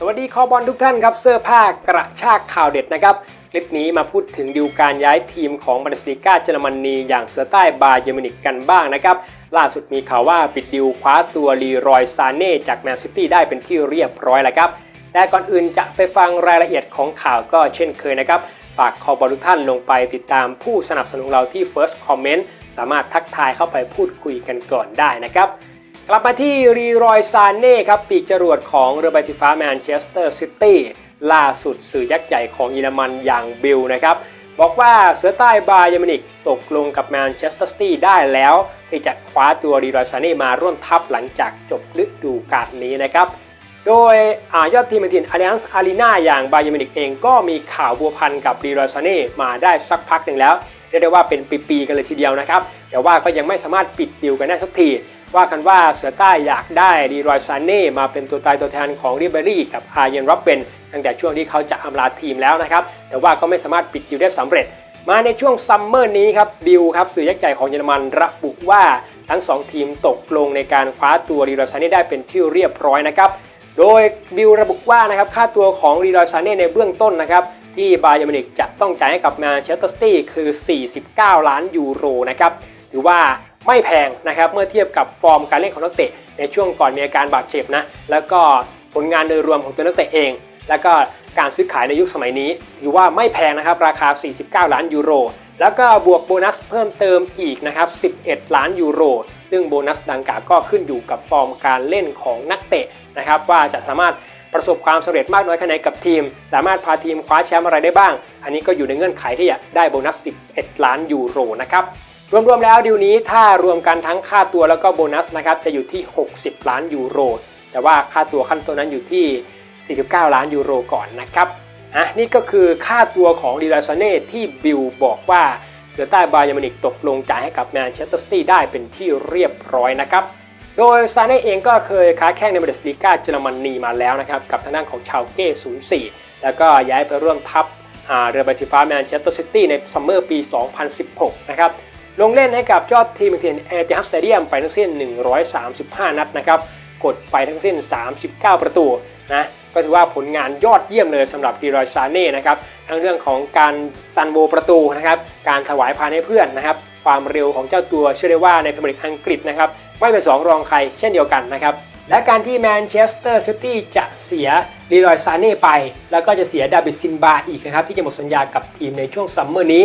สวัสดีคอบอลทุกท่านครับ เสื้อผ้ากระชากข่าวเด็ดนะครับ คลิปนี้มาพูดถึงดิวการย้ายทีมของบันเดสลีกาเยอรมนีอย่างเสือใต้บาเยอรมนิกกันบ้างนะครับ ล่าสุดมีข่าวว่าปิดดิวคว้าตัวลีรอยซานเน่จากแมนซิตี้ได้เป็นที่เรียบร้อยแล้วครับ แต่ก่อนอื่นจะไปฟังรายละเอียดของข่าวก็เช่นเคยนะครับฝากคอบอลทุกท่านลงไปติดตามผู้สนับสนุนเราที่ First Comment สามารถทักทายเข้าไปพูดคุยกันก่อนได้นะครับ กลับมาที่รีรอยซานเน่ครับปีกจรวดของเรือใบสีฟ้าแมนเชสเตอร์ซิตี้ล่าสุดสื่อยักษ์ใหญ่ของเยอรมันอย่างบิลนะครับบอกว่าเสือใต้บาเยมินิกตกลงกับแมนเชสเตอร์ซิตี้ได้แล้ว ที่จะคว้าตัวรีรอยซานเน่มาร่วมทัพหลังจากจบฤดูกาลนี้นะครับโดยอยอดทีมในทีม Allianz Arena อย่างบาเยมินิกเองก็มีข่าวบัวพันกับรีรอยซานเน่มาได้สักพักหนึ่งแล้วเรียกได้ว่าเป็นปีๆกันเลยทีเดียวนะครับแต่ว่าก็ยังไม่สามารถปิดดิวกันได้สักที ว่ากันว่าเสือใต้อยากได้รีรอยซานเน่มาเป็นตัวตายตัวแทนของริเบรี่กับอาเยนรับเบนตั้งแต่ช่วงที่เขาจะอำลาทีมแล้วนะครับ แต่ว่าก็ไม่สามารถปิดดิวได้สำเร็จ มาในช่วงซัมเมอร์นี้ครับบิลครับสื่อยักษ์ใหญ่ของเยอรมันระบุว่าทั้ง 2 ทีมตกลงในการคว้าตัวรีรอยซานเน่ได้เป็นที่เรียบร้อยนะครับโดยบิลระบุว่านะครับค่าตัวของรีรอยซานเน่ในเบื้องต้นนะครับที่บาเยอร์มินิกจะต้องจ่ายให้กับแมนเชสเตอร์ซิตี้คือ 49 ล้านยูโรนะครับถือว่า ไม่แพงนะครับเมื่อเทียบกับฟอร์มการเล่นของนักเตะ ในช่วงก่อนมีอาการบาดเจ็บนะแล้วก็ผลงานโดยรวมของตัวนักเตะเอง แล้วก็การซื้อขายในยุคสมัยนี้ ถือว่าไม่แพงนะครับราคา 49 ล้านยูโร แล้วก็บวกโบนัสเพิ่มเติมอีกนะครับ 11 ล้านยูโร ซึ่งโบนัสดังกล่าวก็ขึ้นอยู่กับฟอร์มการเล่นของนักเตะนะครับว่าจะสามารถประสบความสำเร็จมากน้อยแค่ไหนกับทีม สามารถพาทีมคว้าแชมป์อะไรได้บ้าง อันนี้ก็อยู่ในเงื่อนไขที่จะได้โบนัส 11 ล้านยูโรนะครับ รวมๆแล้วดีลนี้ถ้ารวมกันทั้งค่าตัวแล้วก็โบนัสนะครับจะอยู่ที่ 60 ล้านยูโร แต่ว่าค่าตัวขั้นต้นนั้นอยู่ที่ 49 ล้านยูโรก่อนนะครับอะนี่ก็คือค่าตัวของดีลาซาเน่ที่บิลบอกว่าเสือใต้บายอร์มินิกตกลงจ่ายให้กับแมนเชสเตอร์ซิตี้ได้เป็นที่เรียบร้อยนะครับโดยซาเน่เองก็เคยค้าแข่งในบุนเดสลีกาเยอรมนีมาแล้วนะครับกับทางด้านของชาวเก้ 04 แล้วก็ย้ายไปร่วมทัพอาเรือใบสีฟ้าแมนเชสเตอร์ซิตี้ในซัมเมอร์ปี 2016 นะครับ ลงเล่นให้กับยอดทีมทีมเอเจฮัสเตเดียมไปทั้งสิ้น 135 นัดนะครับ กดไปทั้งสิ้น 39 ประตูนะก็ถือว่าผลงานยอดเยี่ยมเลยสำหรับดีรอยซาเน่นะครับทั้งเรื่องของการซันโบประตูนะครับการถวายพานให้เพื่อนนะครับความเร็วของเจ้าตัวเชื่อได้ว่าในพรีเมียร์ลีกอังกฤษนะครับไม่เป็นสองรองใครเช่นเดียวกันนะครับและการที่แมนเชสเตอร์ซิตี้จะเสียลีรอยซาเน่ไป แล้วก็จะเสียดาบิดซินบาอีกนะครับที่จะหมดสัญญากับทีมในช่วงซัมเมอร์นี้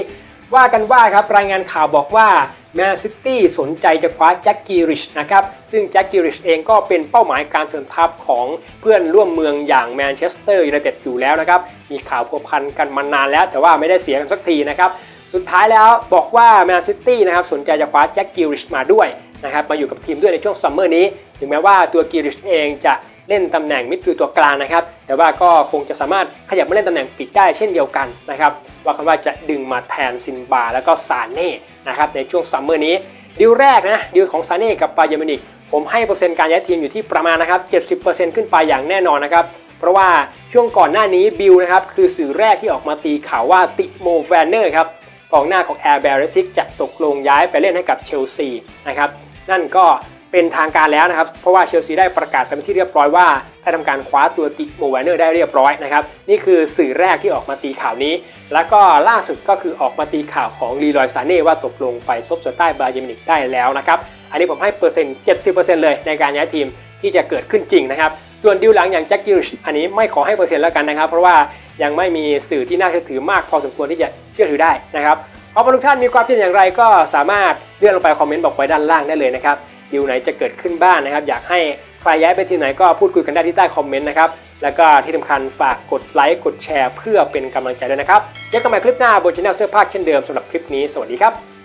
ว่ากันว่าครับรายงานข่าวบอกว่าแมนซิตี้สนใจจะคว้าแจ็คกิริชนะครับซึ่งแจ็คกิริชเองก็เป็นเป้าหมายการเสริมทัพของเพื่อนร่วมเมืองอย่างแมนเชสเตอร์ยูไนเต็ดอยู่แล้วนะครับ มีข่าวพัวพันกันมานานแล้ว แต่ว่าไม่ได้เสียกันสักทีนะครับ สุดท้ายแล้วบอกว่าแมนซิตี้นะครับสนใจจะคว้าแจ็คกิริชมาด้วยนะครับมาอยู่กับทีมด้วยในช่วงซัมเมอร์นี้ ถึงแม้ว่าตัวกิริชเองจะ เล่นตำแหน่งมิดฟิลด์ตัวกลางนะครับแต่ว่าก็คงจะสามารถขยับมาเล่นตำแหน่งปีกได้เช่นเดียวกันนะครับว่ากันว่าจะดึงมาแทนซินบาแล้วก็ซานเน่นะครับในช่วงซัมเมอร์นี้ดีลแรกนะดีลของซานเน่กับบาเยอร์มินิกผมให้เปอร์เซ็นต์การย้ายทีมอยู่ที่ประมาณนะครับ 70%ขึ้นไปอย่างแน่นอนนะครับเพราะว่าช่วงก่อนหน้านี้บิลนะครับคือสื่อแรกที่ออกมาตีข่าวว่าติโมแวนเนอร์ครับกองหน้าของแอร์แบริซิกจะตกลงย้ายไปเล่นให้กับเชลซีนะครับนั่นก็ เป็นทางการแล้วนะครับ เพราะว่าเชลซีได้ประกาศไปเป็นที่เรียบร้อยว่าได้ทำการคว้าตัวติโมแวนเนอร์ได้เรียบร้อยนะครับ นี่คือสื่อแรกที่ออกมาตีข่าวนี้ แล้วก็ล่าสุดก็คือออกมาตีข่าวของลีรอยซาเน่ว่าตกลงไปซบเซอร์ใต้บาเยมินิกได้แล้วนะครับ อันนี้ผมให้เปอร์เซ็นต์ 70%เลยในการย้ายทีมที่จะเกิดขึ้นจริงนะครับ ส่วนดิวหลังอย่างแจ็คกิลช์อันนี้ไม่ขอให้เปอร์เซ็นต์แล้วกันนะครับ เพราะว่ายังไม่มีสื่อที่น่าเชื่อถือมากพอสมควรที่จะเชื่อถือได้นะครับขอบคุณทุกท่านมีความคิดอย่างไรก็สามารถเลื่อนลงไปคอมเมนต์บอกไว้ด้านล่างได้เลยนะครับ ดีลไหนจะเกิดขึ้นบ้างนะครับ อยากให้ใครย้ายไปที่ไหนก็พูดคุยกันได้ที่ใต้คอมเมนต์นะครับ แล้วก็ที่สำคัญฝากกดไลค์กดแชร์เพื่อเป็นกำลังใจด้วยนะครับเจอกันใหม่คลิปหน้าบนช่องเสื้อผ้าเช่นเดิมสำหรับคลิปนี้สวัสดีครับ